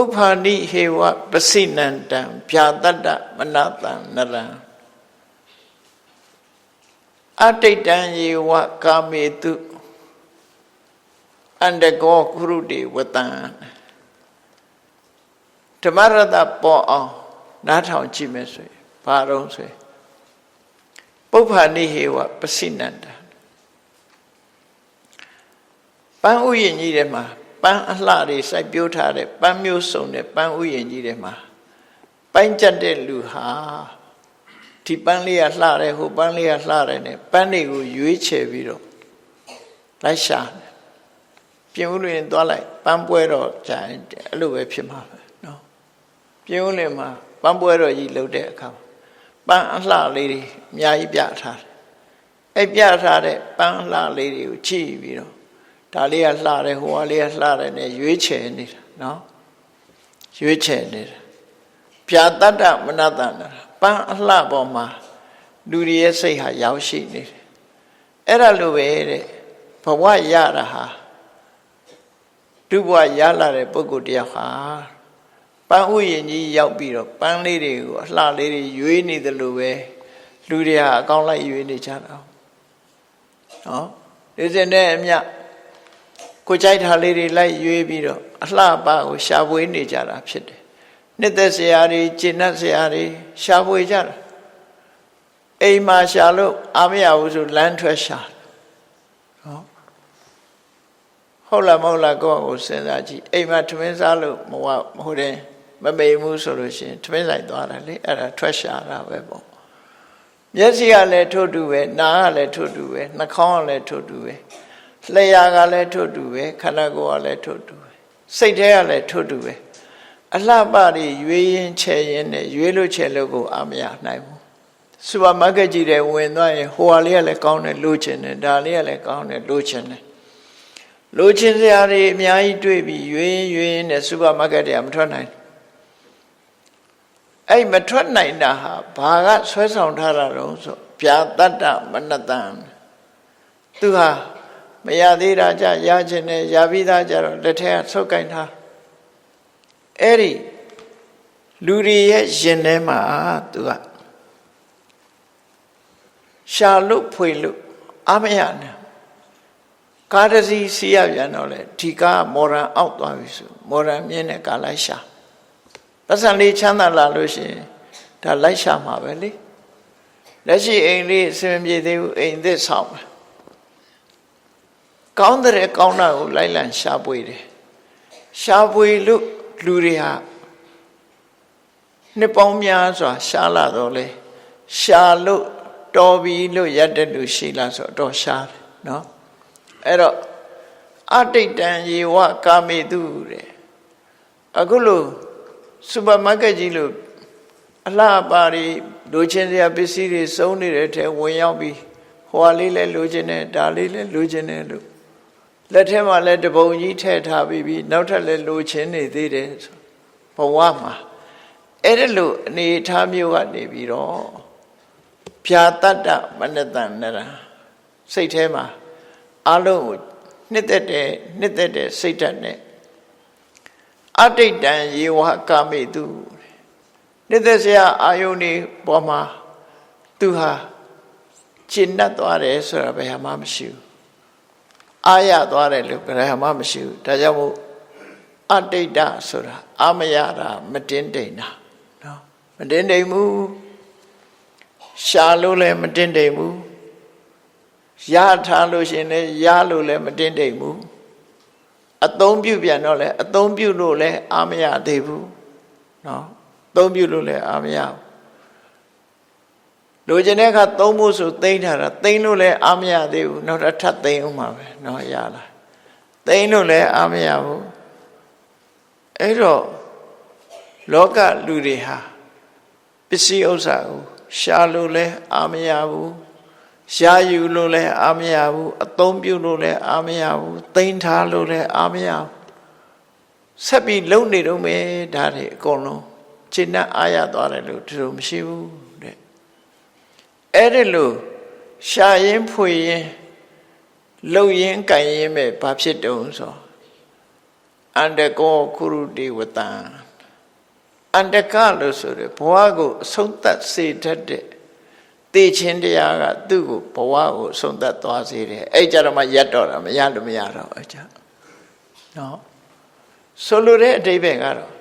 ပုပ္ပာနိဟေဝပစိနန္တံဗျာတတ္တမနတံနရံအတိတ်တံယေဝကာမေတုအန္တကောကုရုတေဝတံဓမ္မရတပေါ်အောင်နားထောင်ကြည့်မယ်ဆိုရင်ဘာတော့ဆိုရင်ပုပ္ပာနိဟေဝပစိနန္တံပန်းဥယျာဉ်ကြီးထဲမှာ ပန်းအလှတွေစိုက်ပျိုးထားတဲ့ပန်းမျိုးစုံတဲ့ပန်းဥယျာဉ်ကြီးထဲမှာပိုင်းကျက်တဲ့လူဟာဒီပန်းလေးကလှတယ်ဟိုပန်းလေးကလှတယ်နဲ့ပန်းတွေကိုရွေးချယ်ပြီးတော့လိုက်ရှာပြင်ဦးလွင်သွားလိုက်ပန်းပွဲတော့ကြာရင်အဲ့လိုပဲဖြစ်မှာပဲနော်ပြင်ဦးလွင်မှာပန်းပွဲတော့ကြီးလုပ်တဲ့အခါပန်းအလှလေးတွေအများကြီးပြထားတယ်အဲ့ပြထားတဲ့ပန်းအလှလေးတွေကိုကြည့်ပြီးတော့ ဒါလေးကလှတယ်ဟိုကလေးကလှတယ်နဲ့ရွေးချယ်နေတာနော်ရွေးချယ်နေတာပြာတတ္တမနတနာပန်းအလှပေါ်မှာလူတွေရဲ့စိတ်ဟာရောက်ရှိနေတယ်အဲ့ဒါလိုပဲတဲ့ဘဝရတာဟာဒုဘဝရလာတဲ့ပုဂ္ဂိုလ်တယောက်ဟာပန်းဥယျာဉ်ကြီးရောက်ပြီးတော့ပန်းလေးတွေကိုအလှလေးတွေရွေးနေတယ်လို့ပဲလူတွေဟာအကောင်းလိုက်ရွေးနေကြတာနော်ဒီစင်တဲ့အမြ ကိုကြိုက်တာလေးတွေလိုက်ရွေးပြီးတော့အလှပကိုရှာဖွေနေကြတာဖြစ်တယ်နှစ်သက်စရာတွေကျင့်တ်စရာတွေရှာဖွေကြတာအိမ်မှာရှာလို့အာမရဘူးဆိုလမ်းထွက်ရှာနော်ဟုတ်လားမဟုတ်လားကိုယ့်ကိုစဉ်းစားကြည့်အိမ်မှာထမင်းစားလို့မဝမဟုတ်တယ်မမေဘူးဆိုလို့ရှိရင်ထမင်းဆိုင်သွားတာလေအဲ့ဒါထွက်ရှာတာပဲပေါ့မျက်စိကလည်းထို့တူပဲနားကလည်းထို့တူပဲနှာခေါင်းကလည်းထို့တူပဲ လျှာကလည်းထို့တူပဲခန္ဓာကိုယ်ကလည်းထို့တူပဲစိတ်ထဲကလည်းထို့တူပဲအလှပတွေရွေးရင်ချဲရင်နဲ့ရွေးလို့ချဲလို့ကိုအာမရနိုင်ဘူးစူပါမားကတ်ကြီးတွေဝင်သွားရင်ဟိုဟာလေးကလည်းကောင်းတယ်လိုချင်တယ်ဒါလေးကလည်းကောင်းတယ်လိုချင်တယ်လိုချင်စရာတွေအများကြီးတွေ့ပြီးရွေးရွေးနဲ့စူပါမားကတ်တွေကမထွက်နိုင်အဲ့မထွက်နိုင်တာဟာဘာကဆွဲဆောင်ထားတာတော့ဆိုဗျာတတ္တမနတံသူဟာ မရသေးတာကြရခြင်းနဲ့ရပြီးသားကြတော့လက်ထက်ကဆုတ်ကင်ထားအဲ့ဒီလူတွေရဲ့ရင်ထဲမှာသူကရှာလို့ဖွေလို့အမရနဲ့ကားတစီစီရပြန်တော့လေဒီကားမော်ရန်အောက်သွားပြီဆိုမော်ရန်မြင်းနဲ့ကားလိုက်ရှာပတ်စံလေးချမ်းသာလာလို့ရှိရင်ဒါလိုက်ရှာမှာပဲလေလက်ရှိအိမ်လေးအစင်ပြေသေးဘူးအိမ်သစ်ဆောင်မယ် ကောင်းတဲ့ကောင်းတာကိုလိုက်လံရှားပွေတယ်ရှားပွေလို့လူတွေဟာနှစ်ပေါင်းများစွာရှားလာတော့လေရှားလို့တော်ပြီလို့ရက်တဲ့လူရှိလားဆိုတော့ရှားတယ်နော်အဲ့တော့အတိတ်တံယေဝကာမေတုတဲ့အခုလို့စူပါမားကတ်ကြီးလို့အလှပါတွေလိုချင်စရာပစ္စည်းတွေစုံနေတဲ့ထဲဝင်ရောက်ပြီးဟိုဟာလေးလည်းလိုချင်တယ်ဒါလေးလည်းလိုချင်တယ်လို့ လက်ထဲမှာလည်းတပုံကြီးထည့်ထားပြီးပြီးနောက်ထပ်လည်းလိုချင်နေသေးတယ်ဆိုဘဝမှာအဲ့ဒါလို့အနေထားမျိုးကနေပြီးတော့ဖြာတတ္တမနတန်နရစိတ်ထဲမှာအလုံးကိုနှစ်သက်တဲ့နှစ်သက်တဲ့စိတ်ဓာတ်နဲ့အတိတ်တံယေဝကာမိတုနှစ်သက်စရာအာယုန်ဒီပေါ်မှာသူဟာကျင့်တတ်သွားတယ်ဆိုတာဘယ်ဟာမှမရှိဘူး အာရသွားတယ်လို့ဘယ်ဟာမှမရှိဘူးဒါကြောင့်မို့အတိတ်တဆိုတာအာမရတာမတင်းတိမ်တာနော်မတင်းတိမ်ဘူးရှာလို့လည်းမတင်းတိမ်ဘူးရထားလို့ရှင်လည်းရလို့လည်းမတင်းတိမ်ဘူးအသုံးပြုပြန်တော့လည်းအသုံးပြုလို့လည်းအာမရသေးဘူးနော်သုံးပြုလို့လည်းအာမရဘူး လိုချင်တဲ့အခါသုံးဖို့ဆိုသိမ့်ထားတာသိမ့်လို့လည်းအာမရသေးဘူးနောက်တော့ထပ်သိမ့်အောင်ပါပဲနော်ရလားသိမ့်လို့လည်းအာမရဘူးအဲ့တော့လောကလူတွေဟာပစ္စည်းဥစ္စာကိုရှာလို့လည်းအာမရဘူးရှားယူလို့လည်းအာမရဘူးအသုံးပြုလို့လည်းအာမရဘူးသိမ့်ထားလို့လည်းအာမရဘူးဆက်ပြီးလုံနေတော့မယ်ဒါတွေအကုန်လုံးရှင်းနဲ့အားရသွားတယ်လို့ဒီလိုမရှိဘူးတဲ့ အဲ့ဒီလိုရှာရင်ဖွေရင်လှုပ်ရင်ကြင်ရင်ပဲဘာဖြစ်တုံးဆိုအန္တကောကုရုတေဝတံအန္တကလို့ဆိုရယ်ဘဝကိုအဆုံးသတ်စေတတ်တဲ့တေခြင်းတရားကသူ့ကိုဘဝကိုအဆုံးသတ်သွားစေတယ်အဲ့ကြတော့မှရက်တော့တာမရလို့မရတော့အကြနော်ဆိုလိုတဲ့အတိပ္ပယ်ကတော့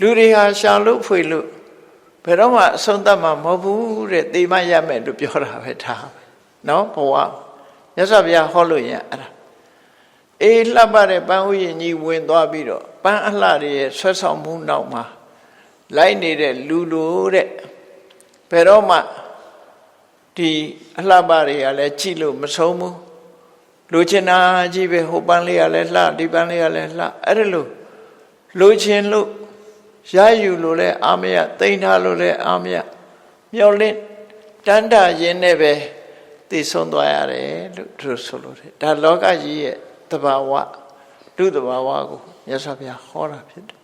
လူတွေဟာရှာလို့ဖွေလို့ ဘယ်တော့မှအဆုံးသတ်မှာမဟုတ်ဘူးတဲ့တေမရမယ်လို့ပြောတာပဲထားပဲနော်ဘဝမြတ်စွာဘုရားဟောလို့ရင်အဲ့ဒါအေးလှပတဲ့ပန်းဥယျာဉ်ကြီးဝင်သွားပြီးတော့ပန်းအလှတွေရဲ့ဆွဲဆောင်မှုနောက်မှာလိုက်နေတဲ့လူလိုတဲ့ဘယ်တော့မှဒီအလှပတွေကလည်းကြည့်လို့မဆုံးဘူးလူချင်တာကြီးပဲဟိုပန်းလေးကလည်းလှဒီပန်းလေးကလည်းလှအဲ့ဒါလို့လူချင်လို့ ရယူလို့လဲအာမရတိန်ထားလို့လဲအာမရမျောလင့်တန်တာရင်နဲ့ပဲသိဆုံးသွားရတယ်လို့သူဆိုလို့တယ်ဒါလောကကြီးရဲ့တဘာဝလူတဘာဝကိုမြတ်စွာဘုရားဟောတာဖြစ်တယ်